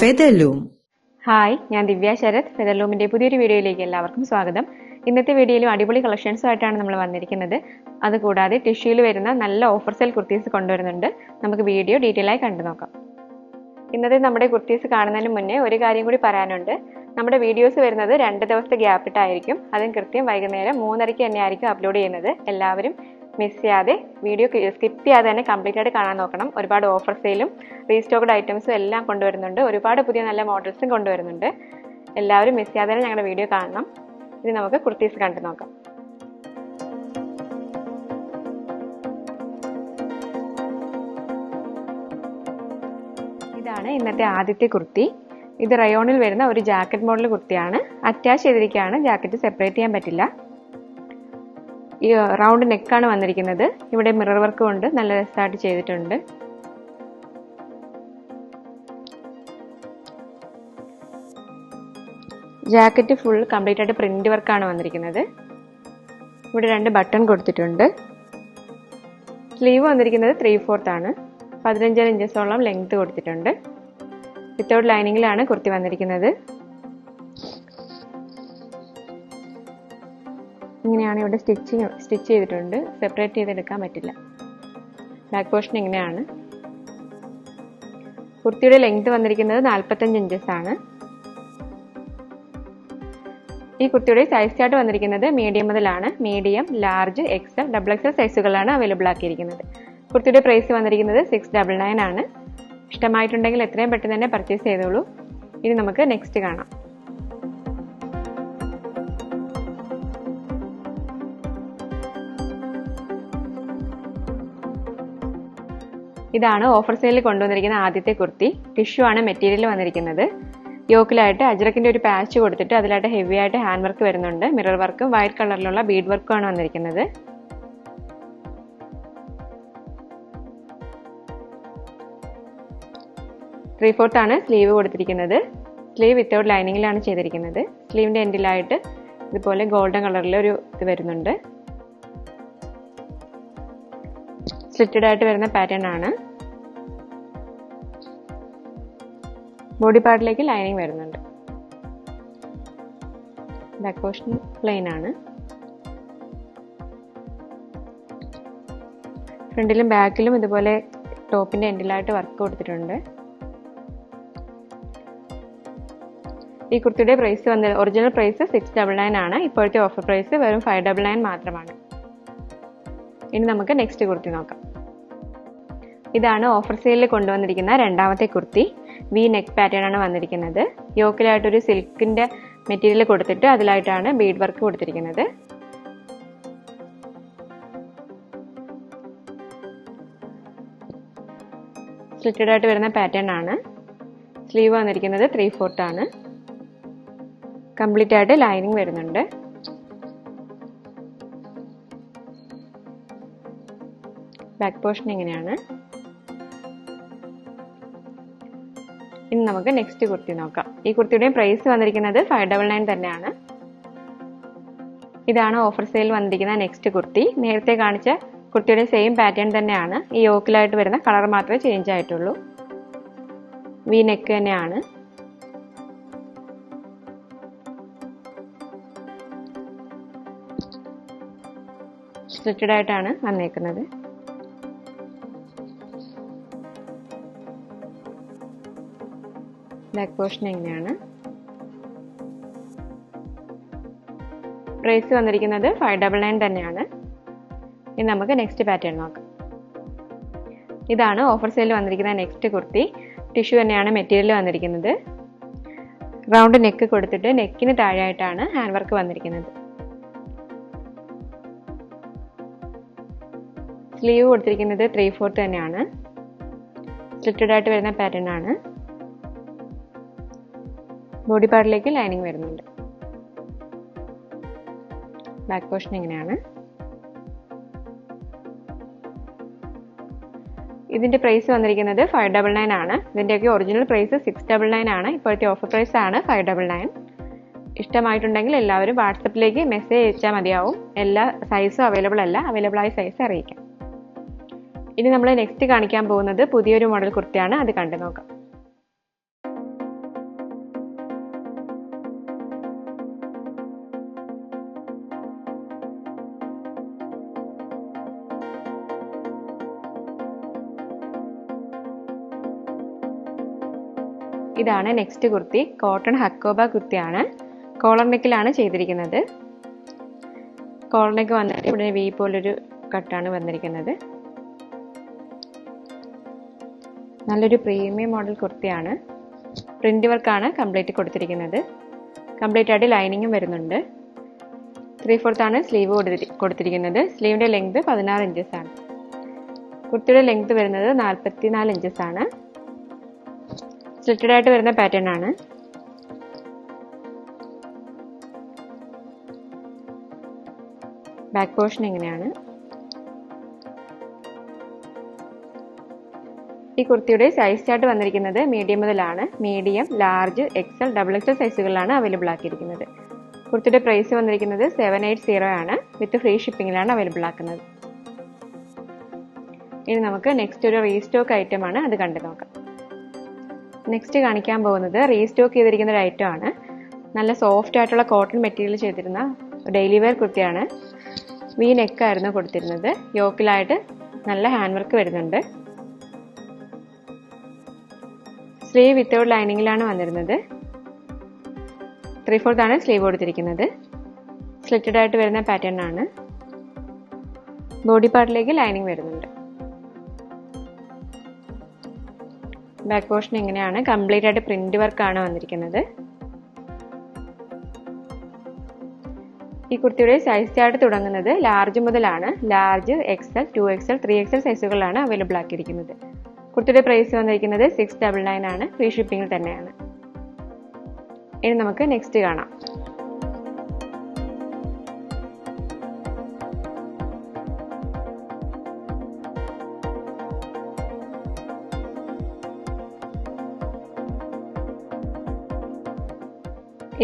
Featherloom. Hi ഞാൻ ദിവ്യ ശരത്. ഫെദലൂമിന്റെ പുതിയൊരു വീഡിയോയിലേക്ക് എല്ലാവർക്കും സ്വാഗതം. ഇന്നത്തെ വീഡിയോയിലും അടിപൊളി കളക്ഷൻസുമായിട്ടാണ് നമ്മൾ വന്നിരിക്കുന്നത്. അതുകൂടാതെ ടിഷ്യൂയിൽ വരുന്ന നല്ല ഓഫർ സെൽ കുർത്തീസ് കൊണ്ടുവരുന്നുണ്ട്. നമുക്ക് വീഡിയോ ഡീറ്റെയിൽ ആയി കണ്ടു നോക്കാം. ഇന്നത്തെ നമ്മുടെ കുർത്തീസ് കാണുന്നതിന് മുന്നേ ഒരു കാര്യം കൂടി പറയാനുണ്ട്. നമ്മുടെ വീഡിയോസ് വരുന്നത് രണ്ട് ദിവസത്തെ ഗ്യാപ്പിട്ടായിരിക്കും അതും കൃത്യം വൈകുന്നേരം മൂന്നരയ്ക്ക് തന്നെ ആയിരിക്കും അപ്ലോഡ് ചെയ്യുന്നത്. എല്ലാവരും മിസ് ചെയ്യാതെ വീഡിയോ സ്കിപ്പ് ചെയ്യാതെ തന്നെ കംപ്ലീറ്റ് ആയിട്ട് കാണാൻ നോക്കണം. ഒരുപാട് ഓഫർ സെയിലും റീസ്റ്റോക്ഡ് ഐറ്റംസും എല്ലാം കൊണ്ടുവരുന്നുണ്ട്. ഒരുപാട് പുതിയ നല്ല മോഡൽസും കൊണ്ടുവരുന്നുണ്ട്. എല്ലാവരും മിസ് ചെയ്യാതെ തന്നെ ഞങ്ങളുടെ വീഡിയോ കാണണം. ഇനി നമുക്ക് കുർത്തീസ് കണ്ടു നോക്കാം. ഇതാണ് ഇന്നത്തെ ആദ്യത്തെ കുർത്തി. ഇത് റയോണിൽ വരുന്ന ഒരു ജാക്കറ്റ് മോഡൽ കുർത്തിയാണ്. അറ്റാച്ച് ചെയ്തിരിക്കുകയാണ്. ജാക്കറ്റ് സെപ്പറേറ്റ് ചെയ്യാൻ പറ്റില്ല. ഈ റൗണ്ട് നെക്കാണ് വന്നിരിക്കുന്നത്. ഇവിടെ മിറർ വർക്ക് കൊണ്ട് നല്ല രസമായിട്ട് ചെയ്തിട്ടുണ്ട്. ജാക്കറ്റ് ഫുൾ കംപ്ലീറ്റ് ആയിട്ട് പ്രിന്റ് വർക്കാണ് വന്നിരിക്കുന്നത്. ഇവിടെ രണ്ട് ബട്ടൺ കൊടുത്തിട്ടുണ്ട്. സ്ലീവ് വന്നിരിക്കുന്നത് ത്രീ ഫോർത്ത് ആണ്. പതിനഞ്ചര ഇഞ്ചസോളം ലെങ്ത് കൊടുത്തിട്ടുണ്ട്. വിത്തൗട്ട് ലൈനിങ്ങിലാണ് കുർത്തി വന്നിരിക്കുന്നത്. ഇങ്ങനെയാണ് ഇവിടെ സ്റ്റിച്ചിങ് സ്റ്റിച്ച് ചെയ്തിട്ടുണ്ട്. സെപ്പറേറ്റ് ചെയ്തെടുക്കാൻ പറ്റില്ല. ബാക്ക് പോർഷൻ ഇങ്ങനെയാണ്. കുർത്തിയുടെ ലെങ്ത് വന്നിരിക്കുന്നത് നാൽപ്പത്തഞ്ച് ഇഞ്ചസ് ആണ്. ഈ കുർത്തിയുടെ സൈസ് ചാർട്ട് വന്നിരിക്കുന്നത് മീഡിയം മുതലാണ്. Medium large XL double XL സൈസുകളാണ് available ആക്കിയിരിക്കുന്നത്. കുർത്തിയുടെ പ്രൈസ് വന്നിരിക്കുന്നത് സിക്സ് ഡബിൾ നയൻ ആണ്. ഇഷ്ടമായിട്ടുണ്ടെങ്കിൽ എത്രയും പെട്ടെന്ന് തന്നെ പർച്ചേസ് ചെയ്തോളൂ. ഇനി നമുക്ക് നെക്സ്റ്റ് കാണാം. ഇതാണ് ഓഫർ സെയിലിൽ കൊണ്ടുവന്നിരിക്കുന്ന ആദ്യത്തെ കുർത്തി. ടിഷ്യൂ ആണ് മെറ്റീരിയൽ വന്നിരിക്കുന്നത്. യോക്കിലായിട്ട് അജ്രക്കിന്റെ ഒരു പാച്ച് കൊടുത്തിട്ട് അതിലായിട്ട് ഹെവി ആയിട്ട് ഹാൻഡ് വർക്ക് വരുന്നുണ്ട്. മിറർ വർക്കും വൈറ്റ് കളറിലുള്ള ബീഡ് വർക്കും ആണ് വന്നിരിക്കുന്നത്. ത്രീ ഫോർത്ത് ആണ് സ്ലീവ് കൊടുത്തിരിക്കുന്നത്. സ്ലീവ് വിത്തൗട്ട് ലൈനിങ്ങിലാണ് ചെയ്തിരിക്കുന്നത്. സ്ലീവിന്റെ എൻഡിലായിട്ട് ഇതുപോലെ ഗോൾഡൻ കളറിൽ ഒരു ഇത് വരുന്നുണ്ട്. സ്ലിറ്റഡ് ആയിട്ട് വരുന്ന പാറ്റേൺ ആണ്. ബോഡി പാർട്ടിലേക്ക് ലൈനിങ് വരുന്നുണ്ട്. ബാക്ക് പോർഷൻ പ്ലെയിൻ ആണ്. ഫ്രണ്ടിലും ബാക്കിലും ഇതുപോലെ ടോപ്പിന്റെ എൻഡിലായിട്ട് വർക്ക് കൊടുത്തിട്ടുണ്ട്. ഈ കുർത്തിയുടെ പ്രൈസ് വന്ന original price six double nine ആണ്. ഇപ്പോഴത്തെ ഓഫർ പ്രൈസ് വെറും ഫൈവ് ഡബിൾ നയൻ മാത്രമാണ്. ഇനി നമുക്ക് നെക്സ്റ്റ് കുർത്തി നോക്കാം. ഇതാണ് ഓഫർ സെയിലിൽ കൊണ്ടുവന്നിരിക്കുന്ന രണ്ടാമത്തെ കുർത്തി. വി നെക്ക് പാറ്റേൺ ആണ് വന്നിരിക്കുന്നത്. യോക്കിലായിട്ടൊരു സിൽക്കിന്റെ മെറ്റീരിയൽ കൊടുത്തിട്ട് അതിലായിട്ടാണ് ബീഡ് വർക്ക് കൊടുത്തിരിക്കുന്നത്. സ്ലിറ്റഡ് ആയിട്ട് വരുന്ന പാറ്റേൺ ആണ്. സ്ലീവ് വന്നിരിക്കുന്നത് ത്രീ ഫോർത്ത് ആണ്. കംപ്ലീറ്റ് ആയിട്ട് ലൈനിങ് വരുന്നുണ്ട്. ബാക്ക് പോർഷൻ ഇങ്ങനെയാണ്. ഇനി നമുക്ക് നെക്സ്റ്റ് കുർത്തി നോക്കാം. ഈ കുർത്തിയുടെയും പ്രൈസ് വന്നിരിക്കുന്നത് ഫൈവ് ഡബിൾ നയൻ തന്നെയാണ്. ഇതാണ് ഓഫർ സെയിൽ വന്നിരിക്കുന്ന നെക്സ്റ്റ് കുർത്തി. നേരത്തെ കാണിച്ച കുർത്തിയുടെ സെയിം പാറ്റേൺ തന്നെയാണ്. ഈ യോക്കിലായിട്ട് വരുന്ന കളർ മാത്രമേ ചേഞ്ച് ആയിട്ടുള്ളൂ. വി നെക്ക് തന്നെയാണ്. സ്ലിറ്റഡ് ആയിട്ടാണ് വന്നേക്കുന്നത്. ബാക്ക് പോർഷൻ എങ്ങനെയാണ്? പ്രൈസ് വന്നിരിക്കുന്നത് ഫൈവ് ഡബിൾ നയൻ തന്നെയാണ്. ഇനി നമുക്ക് നെക്സ്റ്റ് പാറ്റേൺ നോക്കാം. ഇതാണ് ഓഫർ സെയിൽ വന്നിരിക്കുന്ന നെക്സ്റ്റ് കുർത്തി. ടിഷ്യൂ തന്നെയാണ് മെറ്റീരിയൽ വന്നിരിക്കുന്നത്. റൗണ്ട് നെക്ക് കൊടുത്തിട്ട് നെക്കിന് താഴെയായിട്ടാണ് ഹാൻഡ് വർക്ക് വന്നിരിക്കുന്നത്. സ്ലീവ് കൊടുത്തിരിക്കുന്നത് ത്രീ ഫോർത്ത് തന്നെയാണ്. സ്ലിറ്റഡ് ആയിട്ട് വരുന്ന പാറ്റേൺ ആണ്. ബോഡി പാർട്ടിലേക്ക് ലൈനിങ് വരുന്നുണ്ട്. ബാക്ക് പോർഷൻ ഇങ്ങനെയാണ് ഇതിന്റെ പ്രൈസ് വന്നിരിക്കുന്നത് ഫൈവ് ഡബിൾ നയൻ ആണ്. ഇതിന്റെയൊക്കെ original price six double nine ആണ്. ഇപ്പോഴത്തെ ഓഫർ പ്രൈസ് ആണ് ഫൈവ് ഡബിൾ നയൻ ഇഷ്ടമായിട്ടുണ്ടെങ്കിൽ എല്ലാവരും വാട്സപ്പിലേക്ക് മെസ്സേജ് അയച്ചാൽ മതിയാവും. എല്ലാ സൈസും അവൈലബിൾ അല്ല. അവൈലബിൾ ആയ സൈസ് അറിയിക്കാം. ഇനി നമ്മൾ നെക്സ്റ്റ് കാണിക്കാൻ പോകുന്നത് പുതിയൊരു മോഡൽ കുർത്തിയാണ്. അത് കണ്ടു നോക്കാം ഇതാണ് നെക്സ്റ്റ് കുർത്തി. കോട്ടൺ ഹക്കോബ കുർത്തിയാണ്. കോളർ നെക്കിലാണ് ചെയ്തിരിക്കുന്നത്. കോളർ നെക്ക് വന്നിട്ട് ഇവിടെ വി പോലൊരു കട്ടാണ് വന്നിരിക്കുന്നത്. നല്ലൊരു പ്രീമിയം മോഡൽ കുർത്തിയാണ്. പ്രിന്റ് വർക്കാണ് കംപ്ലീറ്റ് കൊടുത്തിരിക്കുന്നത്. കംപ്ലീറ്റ് ആയിട്ട് ലൈനിങ്ങും വരുന്നുണ്ട്. ത്രീ ആണ് സ്ലീവ് കൊടുത്തിരിക്കുന്നത്. സ്ലീവിന്റെ ലെങ്ത് പതിനാറ് ഇഞ്ചസ് ആണ്. കുർത്തിയുടെ ലെങ്ത് വരുന്നത് നാൽപ്പത്തി നാല് ഇഞ്ചസ് ആണ്. സ്ലിറ്റഡ് ആയിട്ട് വരുന്ന പാറ്റേൺ ആണ്. ബാക്ക് പോർഷൻ എങ്ങനെയാണ്? ഈ കുർത്തിയുടെ സൈസ് ചാർട്ട് വന്നിരിക്കുന്നത് മീഡിയം മുതലാണ്. Medium large XL double XL സൈസുകളിലാണ് available ആക്കിയിരിക്കുന്നത്. കുർത്തിയുടെ പ്രൈസ് വന്നിരിക്കുന്നത് സെവൻ എയ്റ്റ് സീറോ ആണ്. വിത്ത് ഫ്രീ ഷിപ്പിംഗിലാണ് അവൈലബിൾ ആക്കുന്നത്. ഇനി നമുക്ക് നെക്സ്റ്റ് ഒരു റീസ്റ്റോക്ക് ഐറ്റം ആണ് അത് കണ്ടു നോക്കാം. നെക്സ്റ്റ് കാണിക്കാൻ പോകുന്നത് റീസ്റ്റോക്ക് ചെയ്തിരിക്കുന്ന ഒരു ഐറ്റം ആണ്. നല്ല സോഫ്റ്റ് ആയിട്ടുള്ള കോട്ടൺ മെറ്റീരിയൽ ചെയ്തിരുന്ന ഡെയിലി വെയർ കുർത്തിയാണ്. വി നെക്കായിരുന്നു കൊടുത്തിരുന്നത്. യോക്കിലായിട്ട് നല്ല ഹാൻഡ് വർക്ക് വരുന്നുണ്ട്. സ്ലീവ് വിത്തൗട്ട് ലൈനിങ്ങിലാണ് വന്നിരുന്നത്. ത്രീ ഫോർത്ത് ആണ് സ്ലീവ് കൊടുത്തിരിക്കുന്നത്. സ്ലിറ്റഡ് ആയിട്ട് വരുന്ന പാറ്റേൺ ആണ്. ബോഡി പാർട്ടിലേക്ക് ലൈനിങ് വരുന്നുണ്ട്. ബാക്ക് പോർഷൻ എങ്ങനെയാണ് കംപ്ലീറ്റ് ആയിട്ട് പ്രിന്റ് വർക്കാണ് വന്നിരിക്കുന്നത്. ഈ കുർത്തിയുടെ സൈസ് ചാർട്ട് തുടങ്ങുന്നത് ലാർജ് മുതലാണ്. Large XL two XL three XL സൈസുകളാണ് available ആക്കിയിരിക്കുന്നത്. കുർത്തിയുടെ പ്രൈസ് വന്നിരിക്കുന്നത് സിക്സ് ഡബിൾ നയൻ ആണ്. ഫ്രീ ഷിപ്പിംഗിൽ തന്നെയാണ്. ഇനി നമുക്ക് നെക്സ്റ്റ് കാണാം.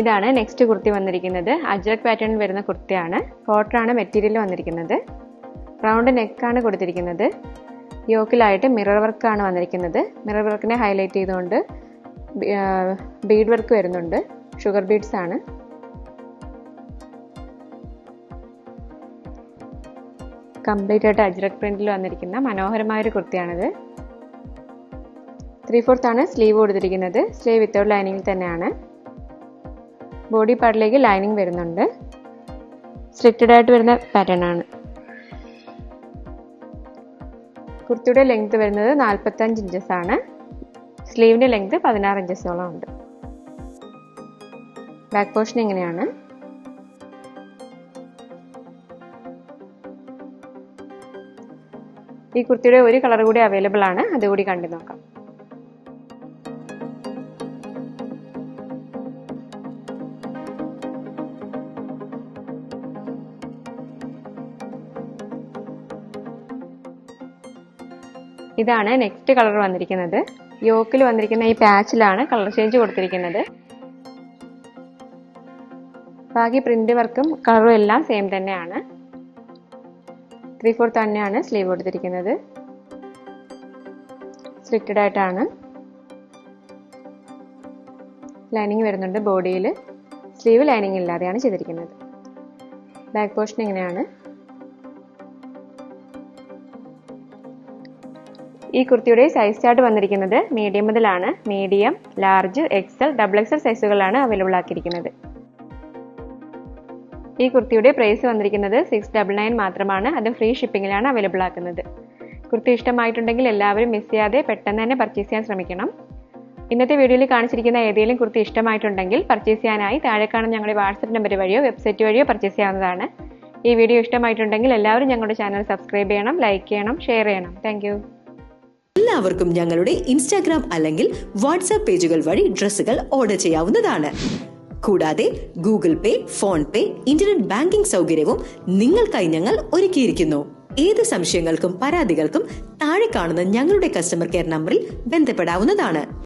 ഇതാണ് നെക്സ്റ്റ് കുർത്തി വന്നിരിക്കുന്നത്. അജ്രക് പാറ്റേണിൽ വരുന്ന കുർത്തിയാണ്. കോട്ടറാണ് മെറ്റീരിയൽ വന്നിരിക്കുന്നത്. റൗണ്ട് നെക്കാണ് കൊടുത്തിരിക്കുന്നത്. യോക്കിലായിട്ട് മിറർ വർക്കാണ് വന്നിരിക്കുന്നത്. മിറർ വർക്കിനെ ഹൈലൈറ്റ് ചെയ്തുകൊണ്ട് ബീഡ് വർക്ക് വരുന്നുണ്ട്. ഷുഗർ ബീഡ്സ് ആണ്. കംപ്ലീറ്റ് ആയിട്ട് അജ്രക് പ്രിന്റിൽ വന്നിരിക്കുന്ന മനോഹരമായ ഒരു കുർത്തിയാണിത്. ത്രീ ഫോർത്ത് ആണ് സ്ലീവ് കൊടുത്തിരിക്കുന്നത്. സ്ലീവ് വിത്തൗട്ട് ലൈനിങ്ങിൽ തന്നെയാണ്. ബോഡി പാർട്ടിലേക്ക് ലൈനിങ് വരുന്നുണ്ട്. സ്ട്രിക്റ്റഡ് ആയിട്ട് വരുന്ന പാറ്റേൺ ആണ്. കുർത്തിയുടെ ലെങ്ത് വരുന്നത് നാൽപ്പത്തഞ്ച് ഇഞ്ചസ് ആണ്. സ്ലീവിന്റെ ലെങ്ത് പതിനാറ് ഇഞ്ചസോളം ഉണ്ട്. ബാക്ക് പോർഷൻ എങ്ങനെയാണ്? ഈ കുർത്തിയുടെ ഒരു കളർ കൂടി അവൈലബിൾ ആണ്. അതുകൂടി കണ്ടു നോക്കാം. ഇതാണ് നെക്സ്റ്റ് കളർ വന്നിരിക്കുന്നത്. യോക്കിൽ വന്നിരിക്കുന്ന ഈ പാച്ചിലാണ് കളർ ചേഞ്ച് കൊടുത്തിരിക്കുന്നത്. ബാക്കി പ്രിന്റ് വർക്കും കളറും എല്ലാം സെയിം തന്നെയാണ്. ത്രീ ഫോർത്ത് തന്നെയാണ് സ്ലീവ് കൊടുത്തിരിക്കുന്നത്. സ്ലിറ്റഡ് ആയിട്ടാണ്. ലൈനിങ് വരുന്നുണ്ട് ബോഡിയിൽ സ്ലീവ് ലൈനിങ് ഇല്ലാതെയാണ് ചെയ്തിരിക്കുന്നത്. ബാക്ക് പോർഷൻ എങ്ങനെയാണ് ഈ കുർത്തിയുടെ സൈസ് ചാർട്ട് വന്നിരിക്കുന്നത് മീഡിയം മുതലാണ്. Medium large XL double XL സൈസുകളാണ് available ആക്കിയിരിക്കുന്നത്. ഈ കുർത്തിയുടെ പ്രൈസ് വന്നിരിക്കുന്നത് സിക്സ് ഡബിൾ നയൻ മാത്രമാണ്. അത് ഫ്രീ ഷിപ്പിങ്ങിലാണ് അവൈലബിൾ ആക്കുന്നത്. കുർത്തി ഇഷ്ടമായിട്ടുണ്ടെങ്കിൽ എല്ലാവരും മിസ് ചെയ്യാതെ പെട്ടെന്ന് തന്നെ പർച്ചേസ് ചെയ്യാൻ ശ്രമിക്കണം. ഇന്നത്തെ വീഡിയോയിൽ കാണിച്ചിരിക്കുന്ന ഏതെങ്കിലും കുർത്തി ഇഷ്ടമായിട്ടുണ്ടെങ്കിൽ പർച്ചേസ് ചെയ്യാനായി താഴെ കാണുന്ന ഞങ്ങളുടെ വാട്സപ്പ് നമ്പർ വഴിയോ വെബ്സൈറ്റ് വഴിയോ പർച്ചേസ് ചെയ്യാവുന്നതാണ്. ഈ വീഡിയോ ഇഷ്ടമായിട്ടുണ്ടെങ്കിൽ എല്ലാവരും ഞങ്ങളുടെ ചാനൽ സബ്സ്ക്രൈബ് ചെയ്യണം ലൈക്ക് ചെയ്യണം ഷെയർ ചെയ്യണം. താങ്ക് എല്ലാവർക്കും ഞങ്ങളുടെ ഇൻസ്റ്റാഗ്രാം അല്ലെങ്കിൽ വാട്സാപ്പ് പേജുകൾ വഴി ഡ്രസ്സുകൾ ഓർഡർ ചെയ്യാവുന്നതാണ്. കൂടാതെ Google pay PhonePe internet banking സൗകര്യവും നിങ്ങൾക്കായി ഞങ്ങൾ ഒരുക്കിയിരിക്കുന്നു. ഏത് സംശയങ്ങൾക്കും പരാതികൾക്കും താഴെ കാണുന്ന ഞങ്ങളുടെ കസ്റ്റമർ കെയർ നമ്പറിൽ ബന്ധപ്പെടാവുന്നതാണ്.